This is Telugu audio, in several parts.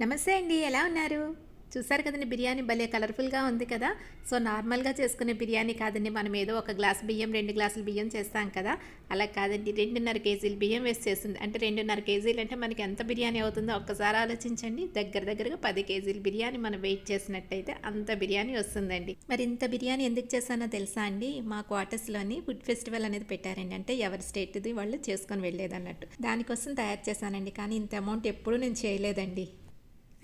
నమస్తే అండి ఎలా ఉన్నారు? చూసారు కదండి బిర్యానీ భలే కలర్ఫుల్గా ఉంది కదా. సో నార్మల్గా చేసుకునే బిర్యానీ కాదండి మనం ఏదో ఒక గ్లాస్ బియ్యం రెండు గ్లాసులు బియ్యం చేస్తాం కదా. అలా కాదండి రెండున్నర కేజీలు బియ్యం వేసి చేస్తుంది. అంటే రెండున్నర కేజీలు అంటే మనకి ఎంత బిర్యానీ అవుతుందో ఒక్కసారి ఆలోచించండి. దగ్గర దగ్గరగా పది కేజీలు బిర్యానీ మనం వెయిట్ చేసినట్టయితే అంత బిర్యానీ వస్తుందండి. మరి ఇంత బిర్యానీ ఎందుకు చేశానో తెలుసా అండి? మా క్వార్టర్స్లోని ఫుడ్ ఫెస్టివల్ అనేది పెట్టారండి. అంటే ఎవరి స్టేట్ది వాళ్ళు చేసుకొని వెళ్ళేదన్నట్టు. దానికోసం తయారు చేశానండి. కానీ ఇంత అమౌంట్ ఎప్పుడూ నేను చేయలేదండి.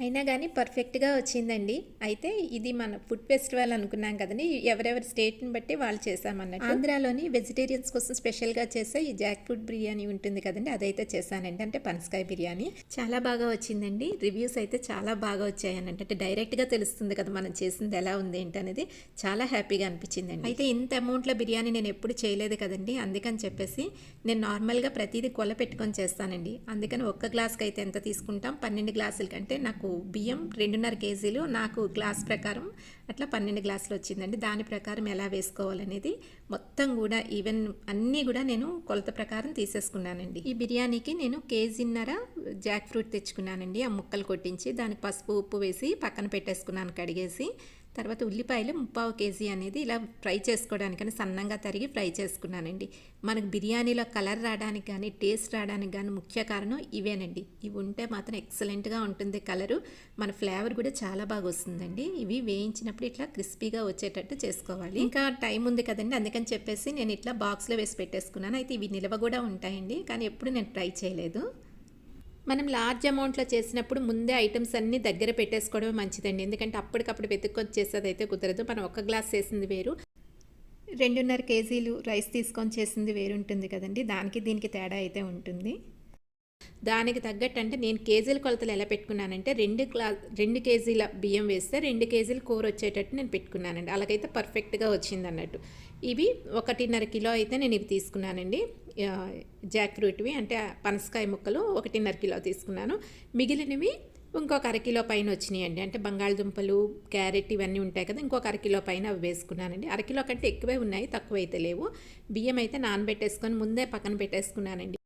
అయినా కానీ పర్ఫెక్ట్గా వచ్చిందండి. అయితే ఇది మన ఫుడ్ ఫెస్టివల్ అనుకున్నాం కదండి. ఎవరెవరి స్టేట్ని బట్టి వాళ్ళు చేసామన్నట్టు ఆంధ్రాలోని వెజిటేరియన్స్ కోసం స్పెషల్గా చేసే ఈ జాక్ ఫుడ్ బిర్యానీ ఉంటుంది కదండి. అదైతే చేశానండి. అంటే పనసకాయ బిర్యానీ. చాలా బాగా వచ్చిందండి. రివ్యూస్ అయితే చాలా బాగా వచ్చాయనంటే అంటే డైరెక్ట్గా తెలుస్తుంది కదా మనం చేసింది ఎలా ఉంది ఏంటి అనేది. చాలా హ్యాపీగా అనిపించిందండి. అయితే ఇంత అమౌంట్లో బిర్యానీ నేను ఎప్పుడు చేయలేదు కదండి. అందుకని చెప్పేసి నేను నార్మల్గా ప్రతిదీ కొల పెట్టుకొని చేస్తానండి. అందుకని ఒక్క గ్లాస్కి అయితే ఎంత తీసుకుంటాం? పన్నెండు గ్లాసులకి అంటే నాకు బియ్యం రెండున్నర కేజీలు నాకు గ్లాస్ ప్రకారం అట్లా పన్నెండు గ్లాసులు వచ్చిందండి. దాని ప్రకారం ఎలా వేసుకోవాలనేది మొత్తం కూడా ఈవెన్ అన్నీ కూడా నేను కొలత ప్రకారం తీసేసుకున్నానండి. ఈ బిర్యానీకి నేను కేజీన్నర జాక్ ఫ్రూట్ తెచ్చుకున్నానండి. ఆ ముక్కలు కొట్టించి దానికి పసుపు ఉప్పు వేసి పక్కన పెట్టేసుకున్నాను కడిగేసి. తర్వాత ఉల్లిపాయలు ముప్పావు కేజీ అనేది ఇలా ఫ్రై చేసుకోవడానికని సన్నంగా తరిగి ఫ్రై చేసుకున్నానండి. మనకు బిర్యానీలో కలర్ రావడానికి కానీ టేస్ట్ రావడానికి కానీ ముఖ్య కారణం ఇవేనండి. ఇవి ఉంటే మాత్రం ఎక్సలెంట్గా ఉంటుంది కలరు. మన ఫ్లేవర్ కూడా చాలా బాగా వస్తుందండి. ఇవి వేయించినప్పుడు ఇట్లా క్రిస్పీగా వచ్చేటట్టు చేసుకోవాలి. ఇంకా టైం ఉంది కదండి అందుకని చెప్పేసి నేను ఇట్లా బాక్స్లో వేసి పెట్టేసుకున్నాను. అయితే ఇవి నిల్వ కూడా ఉంటాయండి కానీ ఎప్పుడు నేను ట్రై చేయలేదు. మనం లార్జ్ అమౌంట్లో చేసినప్పుడు ముందే ఐటమ్స్ అన్నీ దగ్గర పెట్టేసుకోవడమే మంచిదండి. ఎందుకంటే అప్పటికప్పుడు వెతుక్కొని చేసేది అయితే కుదరదు. మనం ఒక గ్లాస్ చేసింది వేరు. రెండున్నర కేజీలు రైస్ తీసుకొని చేసింది వేరు ఉంటుంది కదండి. దానికి దీనికి తేడా అయితే ఉంటుంది. దానికి తగ్గట్టు అంటే నేను కేజీల కొలతలు ఎలా పెట్టుకున్నానంటే రెండు గ్లా రెండు కేజీల బియ్యం వేస్తే రెండు కేజీలు కూర వచ్చేటట్టు నేను పెట్టుకున్నానండి. అలాగైతే పర్ఫెక్ట్గా వచ్చింది అన్నట్టు ఇవి ఒకటిన్నర కిలో అయితే నేను ఇవి తీసుకున్నానండి. జాక్ ఫ్రూట్వి అంటే పనసకాయ ముక్కలు ఒకటిన్నర కిలో తీసుకున్నాను. మిగిలినవి ఇంకొక అరకిలో పైన వచ్చినాయండి. అంటే బంగాళదుంపలు క్యారెట్ ఇవన్నీ ఉంటాయి కదా ఇంకొక అరకిలో పైన అవి వేసుకున్నానండి. అరకిలో కంటే ఎక్కువే ఉన్నాయి తక్కువ అయితే లేవు. బియ్యం అయితే నానబెట్టేసుకొని ముందే పక్కన పెట్టేసుకున్నానండి.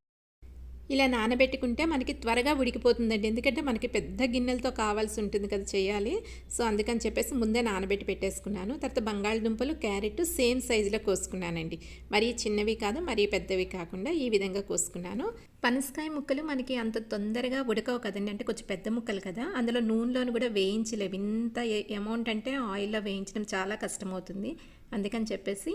ఇలా నానబెట్టుకుంటే మనకి త్వరగా ఉడికిపోతుందండి. ఎందుకంటే మనకి పెద్ద గిన్నెలతో కావాల్సి ఉంటుంది కదా చేయాలి. సో అందుకని చెప్పేసి ముందే నానబెట్టి పెట్టేసుకున్నాను. తర్వాత బంగాళదుంపలు క్యారెట్ సేమ్ సైజులో కోసుకున్నానండి. మరీ చిన్నవి కాదు మరీ పెద్దవి కాకుండా ఈ విధంగా కోసుకున్నాను. పనసకాయ ముక్కలు మనకి అంత తొందరగా ఉడకవు కదండి. అంటే కొంచెం పెద్ద ముక్కలు కదా. అందులో నూనెలోను కూడా వేయించలేవు ఇంత అమౌంట్ అంటే ఆయిల్లో వేయించడం చాలా కష్టమవుతుంది. అందుకని చెప్పేసి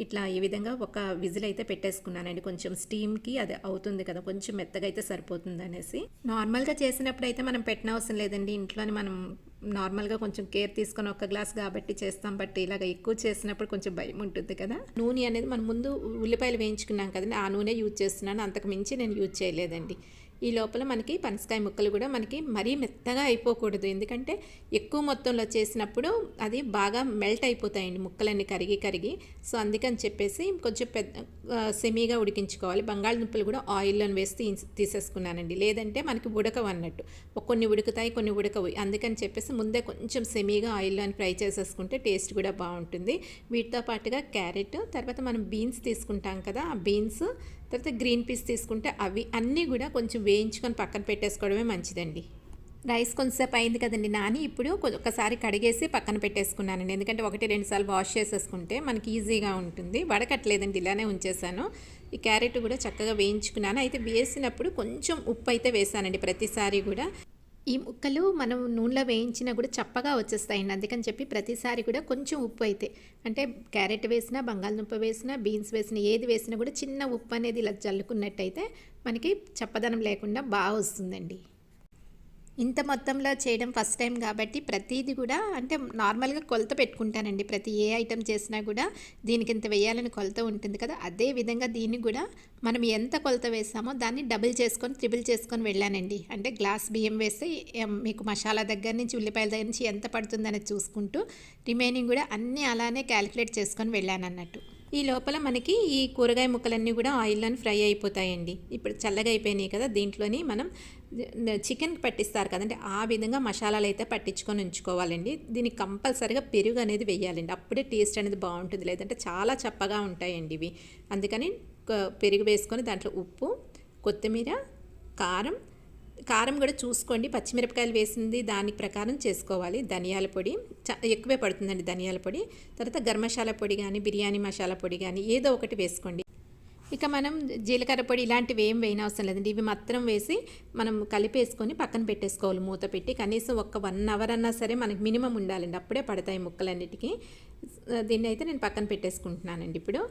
ఇట్లా ఈ విధంగా ఒక విజిల్ అయితే పెట్టేసుకున్నానండి. కొంచెం స్టీమ్కి అది అవుతుంది కదా. కొంచెం మెత్తగా అయితే సరిపోతుంది అనేసి. నార్మల్గా చేసినప్పుడు అయితే మనం పెట్టనవసరం లేదండి. ఇంట్లోనే మనం నార్మల్గా కొంచెం కేర్ తీసుకొని ఒక గ్లాస్ కాబట్టి చేస్తాం బట్ ఇలాగ ఎక్కువ చేసినప్పుడు కొంచెం భయం ఉంటుంది కదా. నూనె అనేది మనం ముందు ఉల్లిపాయలు వేయించుకున్నాం కదండి ఆ నూనె యూజ్ చేస్తున్నాను అంతకు మించి నేను యూజ్ చేయలేదండి. ఈ లోపల మనకి పనసకాయ ముక్కలు కూడా మనకి మరీ మెత్తగా అయిపోకూడదు. ఎందుకంటే ఎక్కువ మొత్తంలో చేసినప్పుడు అది బాగా మెల్ట్ అయిపోతాయండి ముక్కలన్నీ కరిగి కరిగి. సో అందుకని చెప్పేసి కొంచెం పెద్ద సెమీగా ఉడికించుకోవాలి. బంగాళదుంపలు కూడా ఆయిల్లో వేసి తీసేసుకున్నానండి. లేదంటే మనకి ఉడకవు అన్నట్టు. కొన్ని ఉడుకుతాయి కొన్ని ఉడకవు. అందుకని చెప్పేసి ముందే కొంచెం సెమీగా ఆయిల్లో ఫ్రై చేసేసుకుంటే టేస్ట్ కూడా బాగుంటుంది. వీటితో పాటుగా క్యారెట్ తర్వాత మనం బీన్స్ తీసుకుంటాం కదా ఆ బీన్స్ తర్వాత గ్రీన్ పీస్ తీసుకుంటే అవి అన్నీ కూడా కొంచెం వేయించుకొని పక్కన పెట్టేసుకోవడమే మంచిదండి. రైస్ కొంచెంసేపు అయింది కదండి నాని ఇప్పుడు ఒకసారి కడిగేసి పక్కన పెట్టేసుకున్నానండి. ఎందుకంటే ఒకటి రెండు సార్లు వాష్ చేసేసుకుంటే మనకి ఈజీగా ఉంటుంది. వడకట్లేదండి ఇలానే ఉంచేసాను. ఈ క్యారెట్ కూడా చక్కగా వేయించుకున్నాను. అయితే వేసినప్పుడు కొంచెం ఉప్పు అయితే వేసానండి ప్రతిసారి కూడా. ఈ ముక్కలు మనం నూనెలో వేయించినా కూడా చప్పగా వచ్చేస్తాయండి. అందుకని చెప్పి ప్రతిసారి కూడా కొంచెం ఉప్పు అయితే అంటే క్యారెట్ వేసినా బంగాళదుంప వేసినా బీన్స్ వేసినా ఏది వేసినా కూడా చిన్న ఉప్పు అనేది ఇలా చల్లుకున్నట్టయితే మనకి చప్పదనం లేకుండా బాగా వస్తుందండి. ఇంత మొత్తంలో చేయడం ఫస్ట్ టైం కాబట్టి ప్రతిదీ కూడా అంటే నార్మల్గా కొలత పెట్టుకుంటానండి. ప్రతి ఏ ఐటెం చేసినా కూడా దీనికి ఇంత వేయాలని కొలత ఉంటుంది కదా. అదే విధంగా దీన్ని కూడా మనం ఎంత కొలత వేసామో దాన్ని డబుల్ చేసుకొని త్రిబుల్ చేసుకొని వెళ్ళానండి. అంటే గ్లాస్ బియ్యం వేస్తే మీకు మసాలా దగ్గర నుంచి ఉల్లిపాయల దగ్గర నుంచి ఎంత పడుతుందనేది చూసుకుంటూ రిమైనింగ్ కూడా అన్నీ అలానే క్యాలిక్యులేట్ చేసుకొని వెళ్ళాను అన్నట్టు ఈ లోపల మనకి ఈ కూరగాయ ముక్కలన్నీ కూడా ఆయిల్లోని ఫ్రై అయిపోతాయండి. ఇప్పుడు చల్లగా అయిపోయినాయి కదా దీంట్లోని మనం చికెన్ పట్టిస్తారు కదంటే ఆ విధంగా మసాలాలు అయితే పట్టించుకొని ఉంచుకోవాలండి. దీనికి కంపల్సరిగా పెరుగు అనేది వేయాలండి. అప్పుడే టేస్ట్ అనేది బాగుంటుంది. లేదంటే చాలా చప్పగా ఉంటాయండి ఇవి. అందుకని పెరుగు వేసుకొని దాంట్లో ఉప్పు కొత్తిమీర కారం కారం కూడా చూసుకోండి. పచ్చిమిరపకాయలు వేసింది దాని ప్రకారం చేసుకోవాలి. ధనియాల పొడి చ ఎక్కువే పడుతుందండి ధనియాల పొడి. తర్వాత గరం మసాలా పొడి కానీ బిర్యానీ మసాలా పొడి కానీ ఏదో ఒకటి వేసుకోండి. ఇక మనం జీలకర్ర పొడి ఇలాంటివి ఏం వేయని అవసరం లేదండి. ఇవి మాత్రం వేసి మనం కలిపేసుకొని పక్కన పెట్టేసుకోవాలి మూత పెట్టి. కనీసం ఒక వన్ అవర్ అన్నా సరే మనకి మినిమం ఉండాలండి. అప్పుడే పడతాయి ముక్కలన్నిటికీ. దీన్ని అయితే నేను పక్కన పెట్టేసుకుంటున్నానండి ఇప్పుడు.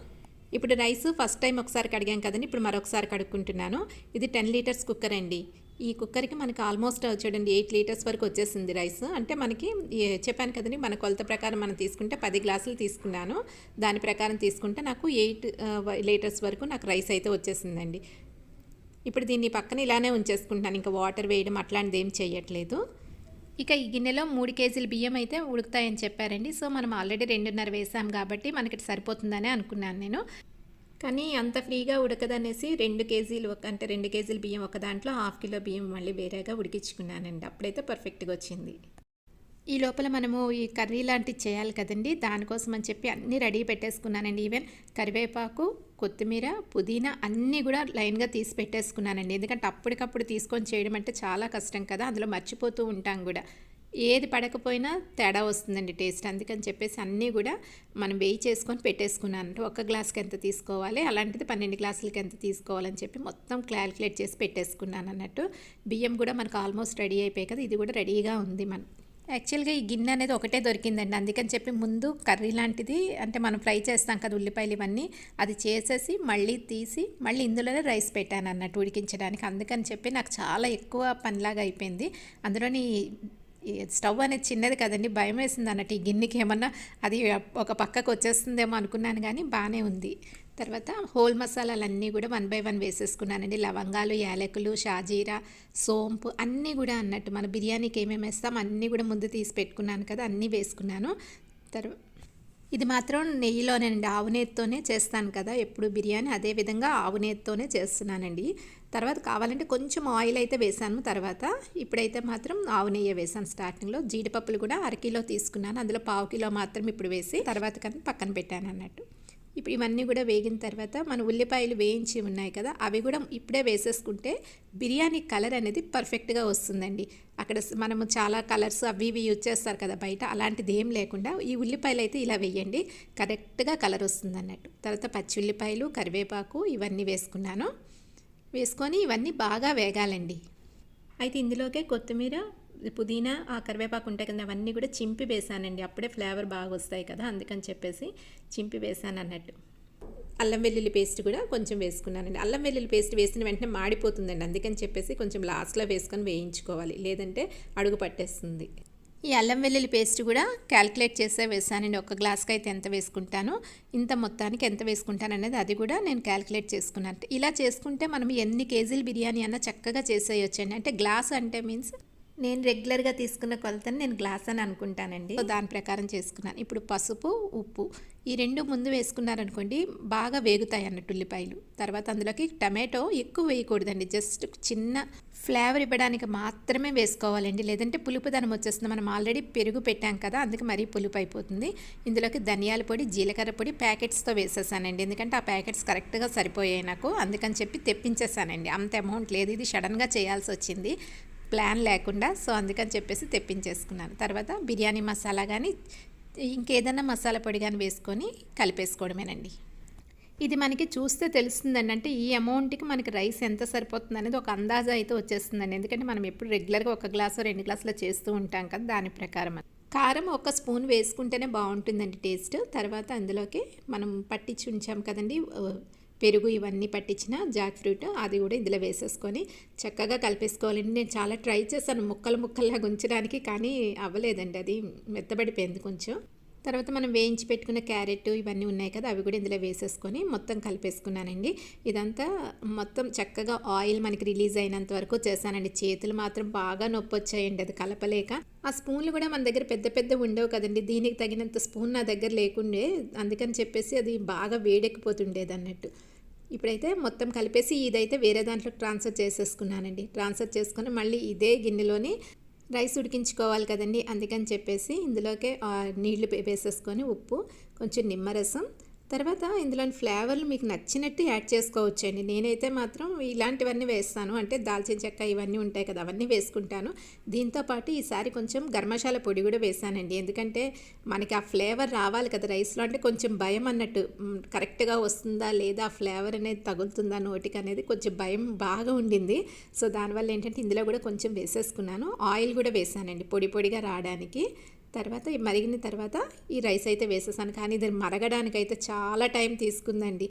ఇప్పుడు రైస్ ఫస్ట్ టైం ఒకసారి కడిగాం కదండి. ఇప్పుడు మరొకసారి కడుక్కుంటున్నాను. ఇది టెన్ లీటర్స్ కుక్కర్ అండి. ఈ కుక్కర్కి మనకి ఆల్మోస్ట్ చూడండి ఎయిట్ లీటర్స్ వరకు వచ్చేసింది రైస్. అంటే మనకి చెప్పాను కదండి మన కొలత ప్రకారం మనం తీసుకుంటే పది గ్లాసులు తీసుకున్నాను. దాని ప్రకారం తీసుకుంటే నాకు ఎయిట్ లీటర్స్ వరకు నాకు రైస్ అయితే వచ్చేసిందండి. ఇప్పుడు దీన్ని పక్కన ఇలానే ఉంచేసుకుంటున్నాను. ఇంకా వాటర్ వేయడం అట్లాంటిది ఏం చేయట్లేదు. ఇక ఈ గిన్నెలో మూడు కేజీల బియ్యం అయితే ఉడుకుతాయని చెప్పారండి. సో మనం ఆల్రెడీ రెండున్నర వేసాం కాబట్టి మనకి సరిపోతుందని అనుకున్నాను నేను. కానీ అంత ఫ్రీగా ఉడకదనేసి రెండు కేజీలు ఒక అంటే రెండు కేజీల బియ్యం ఒక దాంట్లో హాఫ్ కిలో బియ్యం మళ్ళీ వేరేగా ఉడికించుకున్నానండి. అప్పుడైతే పర్ఫెక్ట్గా వచ్చింది. ఈ లోపల మనము ఈ కర్రీ లాంటివి చేయాలి కదండి. దానికోసం అని చెప్పి అన్నీ రెడీ పెట్టేసుకున్నానండి. ఈవెన్ కరివేపాకు కొత్తిమీర పుదీనా అన్నీ కూడా లైన్గా తీసి పెట్టేసుకున్నానండి. ఎందుకంటే అప్పటికప్పుడు తీసుకొని చేయడం అంటే చాలా కష్టం కదా. అందులో మర్చిపోతూ ఉంటాం కూడా. ఏది పడకపోయినా తేడా వస్తుందండి టేస్ట్. అందుకని చెప్పేసి అన్నీ కూడా మనం వేయి చేసుకొని పెట్టేసుకున్నానంటే ఒక గ్లాస్కి ఎంత తీసుకోవాలి అలాంటిది పన్నెండు గ్లాసులకి ఎంత తీసుకోవాలని చెప్పి మొత్తం క్యాల్కులేట్ చేసి పెట్టేసుకున్నాను అన్నట్టు. బియ్యం కూడా మనకు ఆల్మోస్ట్ రెడీ అయిపోయాయి కదా ఇది కూడా రెడీగా ఉంది మనం. యాక్చువల్గా ఈ గిన్నె అనేది ఒకటే దొరికిందండి. అందుకని చెప్పి ముందు కర్రీ లాంటిది అంటే మనం ఫ్రై చేస్తాం కదా ఉల్లిపాయలు ఇవన్నీ అది చేసేసి మళ్ళీ తీసి మళ్ళీ ఇందులోనే రైస్ పెట్టాను అన్నట్టు ఉడికించడానికి. అందుకని చెప్పి నాకు చాలా ఎక్కువ పనిలాగా అయిపోయింది. అందులోని స్టవ్ అనేది చిన్నది కదండి భయం వేసింది అన్నట్టు ఈ గిన్నెకి ఏమన్నా అది ఒక పక్కకు వచ్చేస్తుందేమో అనుకున్నాను కానీ బాగానే ఉంది. తర్వాత హోల్ మసాలాలన్నీ కూడా వన్ బై వన్ వేసేసుకున్నానండి. లవంగాలు యాలకులు షాజీరా సోంపు అన్నీ కూడా అన్నట్టు మన బిర్యానీకి ఏమేమి వేస్తాం అన్నీ కూడా ముందు తీసి పెట్టుకున్నాను కదా అన్నీ వేసుకున్నాను. తర్వాత ఇది మాత్రం నెయ్యిలోనేనండి ఆవు నెయ్యితోనే చేస్తాను కదా. ఎప్పుడు బిర్యానీ అదే విధంగా ఆవు నెయ్యితోనే చేస్తున్నానండి. తర్వాత కావాలంటే కొంచెం ఆయిల్ అయితే వేసాను తర్వాత. ఇప్పుడైతే మాత్రం ఆవు నెయ్యి వేసాను స్టార్టింగ్లో. జీడిపప్పులు కూడా అరకిలో తీసుకున్నాను. అందులో పావు కిలో మాత్రం ఇప్పుడు వేసి తర్వాత కానీ పక్కన పెట్టాను అన్నట్టు. ఇప్పుడు ఇవన్నీ కూడా వేగిన తర్వాత మన ఉల్లిపాయలు వేయించి ఉన్నాయి కదా అవి కూడా ఇప్పుడే వేసేసుకుంటే బిర్యానీ కలర్ అనేది పర్ఫెక్ట్గా వస్తుందండి. అక్కడ మనము చాలా కలర్స్ అవి ఇవి యూజ్ చేస్తారు కదా బయట అలాంటిది ఏం లేకుండా ఈ ఉల్లిపాయలు అయితే ఇలా వేయండి. కరెక్ట్గా కలర్ వస్తుంది అన్నట్టు తర్వాత పచ్చి ఉల్లిపాయలు కరివేపాకు ఇవన్నీ వేసుకున్నాను. వేసుకొని ఇవన్నీ బాగా వేగాలండి. అయితే ఇందులోకే కొత్తిమీర పుదీనా ఆ కరివేపాకు ఉంటాయి కదా అవన్నీ కూడా చింపి వేసానండి. అప్పుడే ఫ్లేవర్ బాగా వస్తాయి కదా అందుకని చెప్పేసి చింపి వేసాను అన్నట్టు అల్లం వెల్లుల్లి పేస్ట్ కూడా కొంచెం వేసుకున్నానండి. అల్లం వెల్లుల్లి పేస్ట్ వేసిన వెంటనే మాడిపోతుందండి. అందుకని చెప్పేసి కొంచెం లాస్ట్లో వేసుకొని వేయించుకోవాలి. లేదంటే అడుగు పట్టేస్తుంది. ఈ అల్లం వెల్లుల్లి పేస్ట్ కూడా క్యాల్కులేట్ చేసే వేసానండి. ఒక గ్లాస్కి అయితే ఎంత వేసుకుంటాను ఇంత మొత్తానికి ఎంత వేసుకుంటాను అనేది అది కూడా నేను క్యాల్కులేట్ చేసుకున్నాను. ఇలా చేసుకుంటే మనం ఎన్ని కేజీలు బిర్యానీ అన్నా చక్కగా చేసేయొచ్చండి. అంటే గ్లాస్ అంటే మీన్స్ నేను రెగ్యులర్గా తీసుకున్న కొలతని నేను గ్లాస్ అని అనుకుంటానండి. దాని ప్రకారం చేసుకున్నాను. ఇప్పుడు పసుపు ఉప్పు ఈ రెండు ముందు వేసుకున్నారనుకోండి బాగా వేగుతాయి అన్నట్టు ఉల్లిపాయలు. తర్వాత అందులోకి టమాటో ఎక్కువ వేయకూడదండి. జస్ట్ చిన్న ఫ్లేవర్ ఇవ్వడానికి మాత్రమే వేసుకోవాలండి. లేదంటే పులుపుదనం వచ్చేస్తుంది. మనం ఆల్రెడీ పెరుగు పెట్టాం కదా అందుకే మరీ పులుపు అయిపోతుంది. ఇందులోకి ధనియాల పొడి జీలకర్ర పొడి ప్యాకెట్స్తో వేసేసానండి. ఎందుకంటే ఆ ప్యాకెట్స్ కరెక్ట్గా సరిపోయాయి నాకు. అందుకని చెప్పి తెప్పించేసానండి. అంత అమౌంట్ లేదు. ఇది సడన్గా చేయాల్సి వచ్చింది. ప్లాన్ లేకుండా సో అందుకని చెప్పేసి తెప్పించేసుకున్నాను. తర్వాత బిర్యానీ మసాలా కానీ ఇంకేదైనా మసాలా పొడి కానీ వేసుకొని కలిపేసుకోవడమేనండి. ఇది మనకి చూస్తే తెలుస్తుందండి. అంటే ఈ అమౌంట్కి మనకి రైస్ ఎంత సరిపోతుంది అనేది ఒక అందాజా అయితే వచ్చేస్తుందండి. ఎందుకంటే మనం ఎప్పుడు రెగ్యులర్గా ఒక గ్లాసు రెండు గ్లాసులు చేస్తూ ఉంటాం కదా దాని ప్రకారం కారం ఒక స్పూన్ వేసుకుంటేనే బాగుంటుందండి టేస్ట్. తర్వాత అందులోకి మనం పట్టించి ఉంచాం కదండి పెరుగు ఇవన్నీ పట్టించిన జాక్ ఫ్రూట్ అది కూడా ఇందులో వేసేసుకొని చక్కగా కలిపేసుకోవాలండి నేను చాలా ట్రై చేశాను ముక్కలు ముక్కల్లాగా ఉంచడానికి కానీ అవ్వలేదండి అది మెత్తబడిపోయింది కొంచెం. తర్వాత మనం వేయించి పెట్టుకున్న క్యారెట్ ఇవన్నీ ఉన్నాయి కదా అవి కూడా ఇందులో వేసేసుకొని మొత్తం కలిపేసుకున్నానండి. ఇదంతా మొత్తం చక్కగా ఆయిల్ మనకి రిలీజ్ అయినంత వరకు చేశానండి. చేతులు మాత్రం బాగా నొప్పి వచ్చాయండి అది కలపలేక. ఆ స్పూన్లు కూడా మన దగ్గర పెద్ద పెద్ద ఉండవు కదండి దీనికి తగినంత స్పూన్ నా దగ్గర లేకుండే అందుకని చెప్పేసి అది బాగా వేడెక్కిపోతుండేది అన్నట్టు. ఇప్పుడైతే మొత్తం కలిపేసి ఇదైతే వేరే దాంట్లో ట్రాన్స్ఫర్ చేసేసుకున్నానండి. ట్రాన్స్ఫర్ చేసుకొని మళ్ళీ ఇదే గిన్నెలోని రైస్ ఉడికించుకోవాలి కదండి. అందుకని చెప్పేసి ఇందులోకే నీళ్ళు వేసేసుకొని ఉప్పు కొంచెం నిమ్మరసం తర్వాత ఇందులో ఫ్లేవర్లు మీకు నచ్చినట్టు యాడ్ చేసుకోవచ్చండి. నేనైతే మాత్రం ఇలాంటివన్నీ వేస్తాను. అంటే దాల్చిన చెక్క ఇవన్నీ ఉంటాయి కదా అవన్నీ వేసుకుంటాను. దీంతో పాటు ఈసారి కొంచెం గర్మశాల పొడి కూడా వేసానండి. ఎందుకంటే మనకి ఆ ఫ్లేవర్ రావాలి కదా రైస్లో. అంటే కొంచెం భయం అన్నట్టు. కరెక్ట్గా వస్తుందా లేదా ఫ్లేవర్ అనేది తగులుతుందా నోటికి అనేది కొంచెం భయం బాగా ఉండింది. సో దానివల్ల ఏంటంటే ఇందులో కూడా కొంచెం వేసేసుకున్నాను. ఆయిల్ కూడా వేసానండి పొడి పొడిగా రావడానికి. తర్వాత మరిగిన తర్వాత ఈ రైస్ అయితే వేసేసాను. కానీ ఇది మరగడానికైతే చాలా టైం తీసుకుందండి.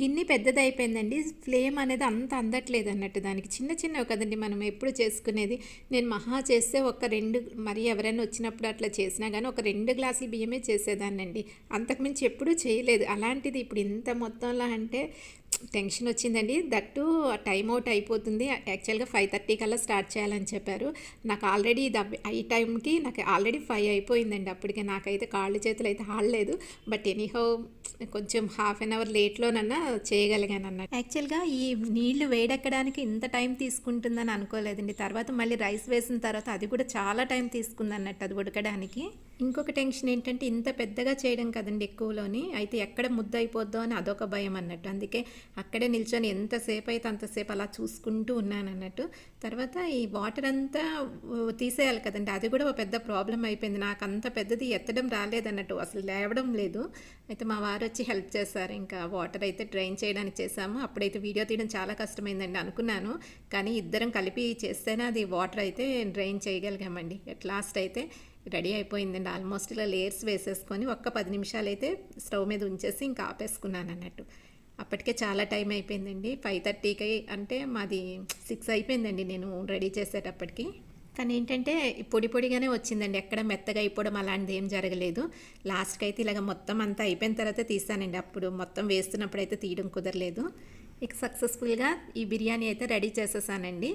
గిన్నె పెద్దది అయిపోయిందండి ఫ్లేమ్ అనేది అంత అందట్లేదు అన్నట్టు దానికి. చిన్న చిన్నవి కదండి మనం ఎప్పుడు చేసుకునేది. నేను మహా చేస్తే ఒక రెండు మరి ఎవరైనా వచ్చినప్పుడు అట్లా చేసినా కానీ ఒక రెండు గ్లాసులు బియ్యమే చేసేదాన్నండి. అంతకుమించి ఎప్పుడూ చేయలేదు. అలాంటిది ఇప్పుడు ఇంత మొత్తంలో అంటే టెన్షన్ వచ్చిందండి. దట్టు టైం అవుట్ అయిపోతుంది. యాక్చువల్గా ఫైవ్ థర్టీ కల్లా స్టార్ట్ చేయాలని చెప్పారు. నాకు ఆల్రెడీ ఇది ఈ టైంకి నాకు ఆల్రెడీ ఫైవ్ అయిపోయిందండి. అప్పటికే నాకైతే కాళ్ళు చేతులు అయితే ఆడలేదు. బట్ ఎనీహౌ కొంచెం హాఫ్ అన్ అవర్ లేట్లోనన్నా చేయగలిగాను అన్నట్టు. యాక్చువల్గా ఈ నీళ్ళు వేడెక్కడానికి ఇంత టైం తీసుకుంటుందని అనుకోలేదండి. తర్వాత మళ్ళీ రైస్ వేసిన తర్వాత అది కూడా చాలా టైం తీసుకుంది అన్నట్టు అది ఉడకడానికి. ఇంకొక టెన్షన్ ఏంటంటే ఇంత పెద్దగా చేయడం కదండి ఎక్కువలోని. అయితే ఎక్కడ ముద్ద అయిపోద్దో అని అదొక భయం అన్నట్టు. అందుకే అక్కడే నిల్చొని ఎంతసేపు అయితే అంతసేపు అలా చూసుకుంటూ ఉన్నాను అన్నట్టు. తర్వాత ఈ వాటర్ అంతా తీసేయాలి కదండి. అది కూడా ఒక పెద్ద ప్రాబ్లం అయిపోయింది. నాకు అంత పెద్దది ఎత్తడం రాలేదన్నట్టు అసలు లేవడం లేదు. అయితే మా వారు వచ్చి హెల్ప్ చేశారు. ఇంకా వాటర్ అయితే డ్రైన్ చేయడానికి చేసాము అప్పుడైతే వీడియో తీయడం చాలా కష్టమైందండి అనుకున్నాను. కానీ ఇద్దరం కలిపి చేస్తేనే అది వాటర్ అయితే డ్రైన్ చేయగలిగామండి. అట్ లాస్ట్ అయితే రెడీ అయిపోయిందండి. ఆల్మోస్ట్ ఇలా లేయర్స్ వేసేసుకొని ఒక్క పది నిమిషాలు అయితే స్టవ్ మీద ఉంచేసి ఇంకా ఆపేసుకున్నాను అన్నట్టు. అప్పటికే చాలా టైం అయిపోయిందండి. ఫైవ్ థర్టీకి అంటే మాది సిక్స్ అయిపోయిందండి నేను రెడీ చేసేటప్పటికి. కానీ ఏంటంటే పొడి పొడిగానే వచ్చిందండి. ఎక్కడ మెత్తగా అయిపోవడం అలాంటిది ఏం జరగలేదు. లాస్ట్కి అయితే ఇలాగ మొత్తం అంతా అయిపోయిన తర్వాత తీసానండి అప్పుడు మొత్తం వేస్తున్నప్పుడు అయితే తీయడం కుదరలేదు. ఇక సక్సెస్ఫుల్గా ఈ బిర్యానీ అయితే రెడీ చేసేసానండి.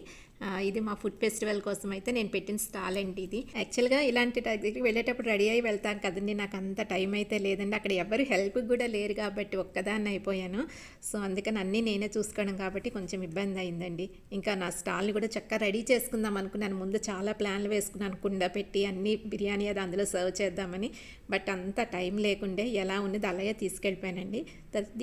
ఇది మా ఫుడ్ ఫెస్టివల్ కోసం అయితే నేను పెట్టిన స్టాల్ అండి ఇది. యాక్చువల్గా ఇలాంటి దగ్గరికి వెళ్ళేటప్పుడు రెడీ అయి వెళ్తాను కదండి. నాకు అంత టైం అయితే లేదండి. అక్కడ ఎవరు హెల్ప్ కూడా లేరు కాబట్టి ఒక్కదాన్ని అయిపోయాను. సో అందుకని అన్నీ నేనే చూసుకోవడం కాబట్టి కొంచెం ఇబ్బంది అయిందండి. ఇంకా నా స్టాల్ని కూడా చక్కగా రెడీ చేసుకుందాం అనుకున్నాను. ముందు చాలా ప్లాన్లు వేసుకున్నాను. కుండ పెట్టి అన్ని బిర్యానీ అది అందులో సర్వ్ చేద్దామని. బట్ అంత టైం లేకుండే ఎలా ఉన్నది అలాగే తీసుకెళ్ళిపోయానండి.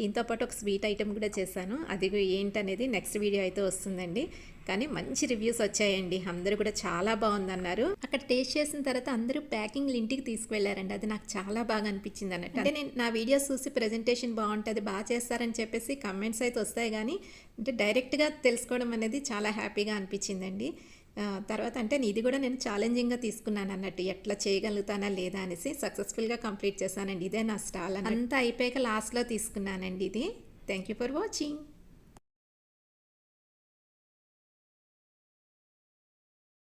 దీంతోపాటు ఒక స్వీట్ ఐటెం కూడా చేశాను. అది ఏంటనేది నెక్స్ట్ వీడియో అయితే వస్తుందండి. కానీ మంచి రివ్యూస్ వచ్చాయండి. అందరూ కూడా చాలా బాగుందన్నారు. అక్కడ టేస్ట్ చేసిన తర్వాత అందరూ ప్యాకింగ్లు ఇంటికి తీసుకువెళ్ళారండి. అది నాకు చాలా బాగా అనిపించింది అన్నట్టు. అంటే నేను నా వీడియోస్ చూసి ప్రజెంటేషన్ బాగుంటుంది బాగా చేస్తారని చెప్పేసి కమెంట్స్ అయితే వస్తాయి కానీ అంటే డైరెక్ట్గా తెలుసుకోవడం అనేది చాలా హ్యాపీగా అనిపించిందండి. తర్వాత అంటే ఇది కూడా నేను ఛాలెంజింగ్గా తీసుకున్నాను అన్నట్టు. ఎట్లా చేయగలుగుతానా లేదా అనేసి సక్సెస్ఫుల్గా కంప్లీట్ చేశానండి. ఇదే నా స్టాల్ అంతా అయిపోయాక లాస్ట్లో తీసుకున్నానండి ఇది. Thank you for watching